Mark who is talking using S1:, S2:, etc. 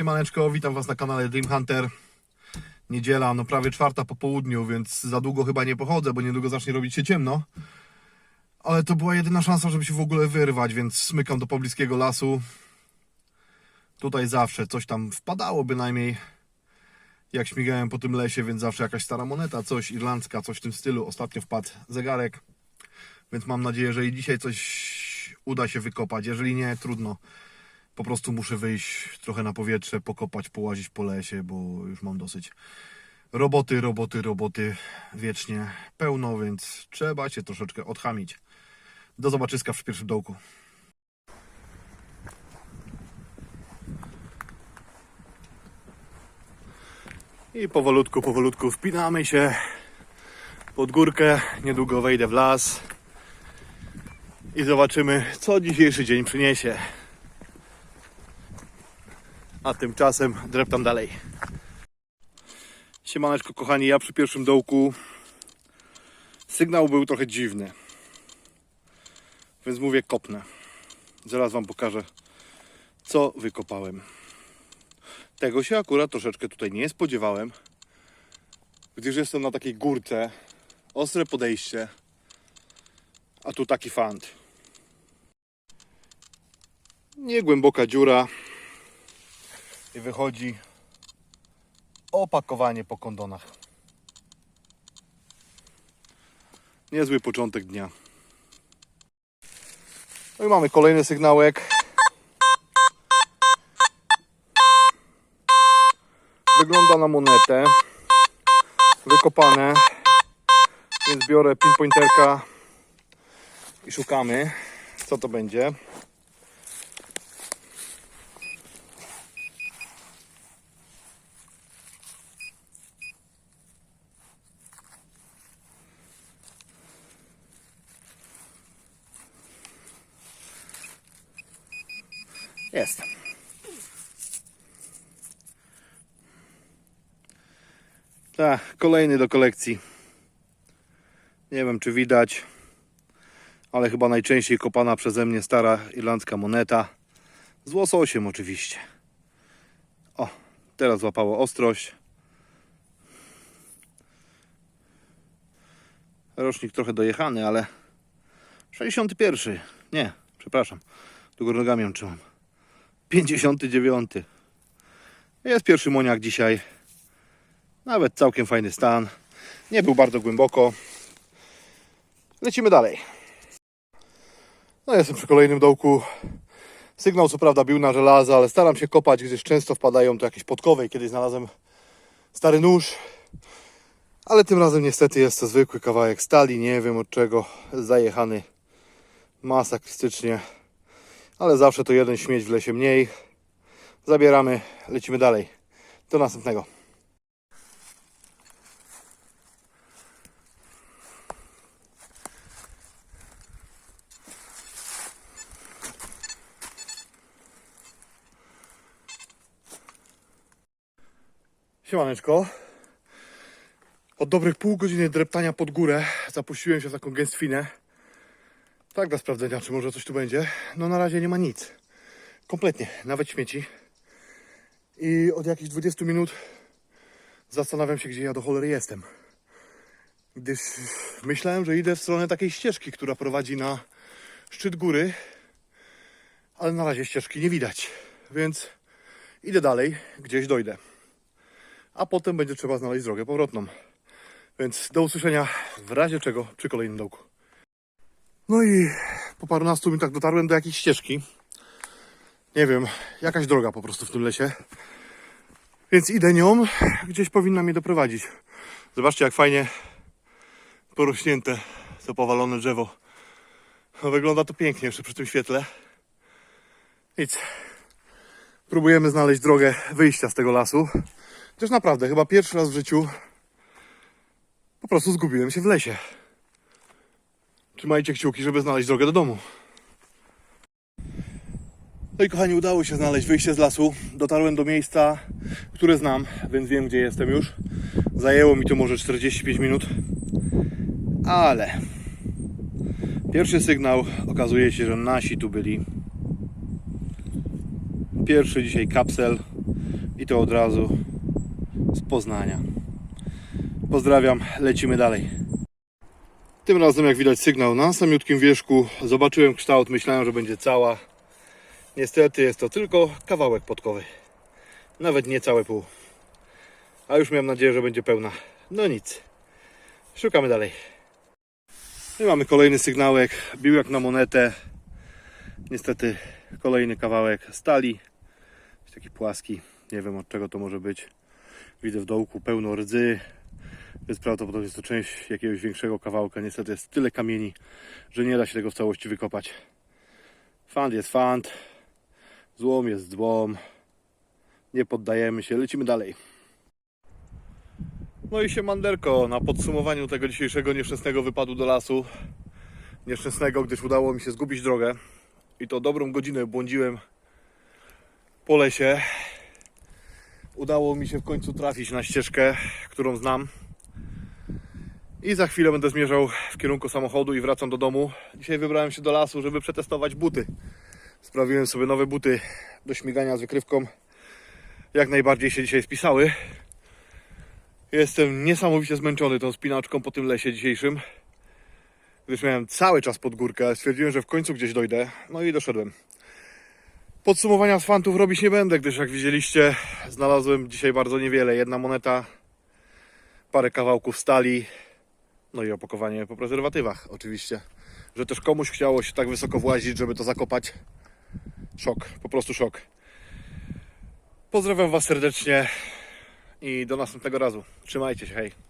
S1: Siemaneczko, witam Was na kanale Dream Hunter. Niedziela, no prawie czwarta po południu, więc za długo chyba nie pochodzę, bo niedługo zacznie robić się ciemno. Ale to była jedyna szansa, żeby się w ogóle wyrwać, więc smykam do pobliskiego lasu. Tutaj zawsze coś tam wpadało bynajmniej. Jak śmigałem po tym lesie, więc zawsze jakaś stara moneta, coś irlandzka, coś w tym stylu. Ostatnio wpadł zegarek, więc mam nadzieję, że i dzisiaj coś uda się wykopać. Jeżeli nie, trudno. Po prostu muszę wyjść trochę na powietrze, pokopać, połazić po lesie, bo już mam dosyć roboty, roboty, roboty wiecznie pełno, więc trzeba się troszeczkę odchamić. Do zobaczyska przy pierwszym dołku. I powolutku, powolutku wpinamy się pod górkę. Niedługo wejdę w las i zobaczymy, co dzisiejszy dzień przyniesie. A tymczasem dreptam dalej. Siemaneczko kochani, ja przy pierwszym dołku sygnał był trochę dziwny. Więc mówię kopnę. Zaraz wam pokażę co wykopałem. Tego się akurat troszeczkę tutaj nie spodziewałem, gdyż jestem na takiej górce, ostre podejście, a tu taki fant. Niegłęboka dziura, i wychodzi opakowanie po kondonach. Niezły początek dnia. No i mamy kolejny sygnałek. Wygląda na monetę. Wykopane. Więc biorę pinpointerka i szukamy, co to będzie. Jest. Tak, kolejny do kolekcji. Nie wiem, czy widać, ale chyba najczęściej kopana przeze mnie stara irlandzka moneta. Z łososiem oczywiście. O, teraz złapało ostrość. Rocznik trochę dojechany, ale 61. Nie, przepraszam. Tu górę nogami trzymam. 59. Jest pierwszy moniak dzisiaj. Nawet całkiem fajny stan. Nie był bardzo głęboko. Lecimy dalej. No jestem przy kolejnym dołku. Sygnał co prawda bił na żelazo, ale staram się kopać, gdyż często wpadają tu jakieś podkowe i kiedyś znalazłem stary nóż. Ale tym razem niestety jest to zwykły kawałek stali, nie wiem od czego, zajechany masakrystycznie ale zawsze to jeden śmieć w lesie mniej. Zabieramy, lecimy dalej. Do następnego. Siemaneczko. Od dobrych pół godziny dreptania pod górę zapuściłem się w taką gęstwinę. Tak dla sprawdzenia, czy może coś tu będzie. No na razie nie ma nic. Kompletnie, nawet śmieci. I od jakichś 20 minut zastanawiam się, gdzie ja do cholery jestem. Gdyż myślałem, że idę w stronę takiej ścieżki, która prowadzi na szczyt góry, ale na razie ścieżki nie widać. Więc idę dalej, gdzieś dojdę. A potem będzie trzeba znaleźć drogę powrotną. Więc do usłyszenia w razie czego przy kolejnym dołku. No i po parunastu minutach dotarłem do jakiejś ścieżki. Nie wiem, jakaś droga po prostu w tym lesie. Więc idę nią, gdzieś powinna mnie doprowadzić. Zobaczcie, jak fajnie porośnięte to powalone drzewo. No, wygląda to pięknie jeszcze przy tym świetle. Nic. Próbujemy znaleźć drogę wyjścia z tego lasu. Też naprawdę, chyba pierwszy raz w życiu po prostu zgubiłem się w lesie. Trzymajcie kciuki, żeby znaleźć drogę do domu. No i kochani, udało się znaleźć wyjście z lasu. Dotarłem do miejsca, które znam, więc wiem, gdzie jestem już. Zajęło mi to może 45 minut, ale pierwszy sygnał okazuje się, że nasi tu byli. Pierwszy dzisiaj kapsel I to od razu z Poznania. Pozdrawiam, lecimy dalej. Tym razem, jak widać, sygnał na samiutkim wierzchu. Zobaczyłem kształt, myślałem, że będzie cała. Niestety jest to tylko kawałek podkowy. Nawet nie całe pół. A już miałem nadzieję, że będzie pełna. No nic. Szukamy dalej. I mamy kolejny sygnałek. Bił jak na monetę. Niestety kolejny kawałek stali. Taki płaski. Nie wiem od czego to może być. Widzę w dołku pełno rdzy. Więc prawdopodobnie jest to część jakiegoś większego kawałka. Niestety jest tyle kamieni, że nie da się tego w całości wykopać. Fant jest fant. Złom jest złom. Nie poddajemy się, lecimy dalej. No i się manderko na podsumowaniu tego dzisiejszego nieszczęsnego wypadu do lasu. Nieszczęsnego, gdyż udało mi się zgubić drogę. I to dobrą godzinę błądziłem po lesie. Udało mi się w końcu trafić na ścieżkę, którą znam. I za chwilę będę zmierzał w kierunku samochodu i wracam do domu. Dzisiaj wybrałem się do lasu, żeby przetestować buty. Sprawiłem sobie nowe buty do śmigania z wykrywką. Jak najbardziej się dzisiaj spisały. Jestem niesamowicie zmęczony tą spinaczką po tym lesie dzisiejszym. Gdyż miałem cały czas pod górkę. Stwierdziłem, że w końcu gdzieś dojdę. No i doszedłem. Podsumowania z fantów robić nie będę, gdyż jak widzieliście, znalazłem dzisiaj bardzo niewiele. Jedna moneta, parę kawałków stali, no i opakowanie po prezerwatywach, oczywiście. Że też komuś chciało się tak wysoko włazić, żeby to zakopać. Szok, po prostu szok. Pozdrawiam Was serdecznie i do następnego razu. Trzymajcie się, hej.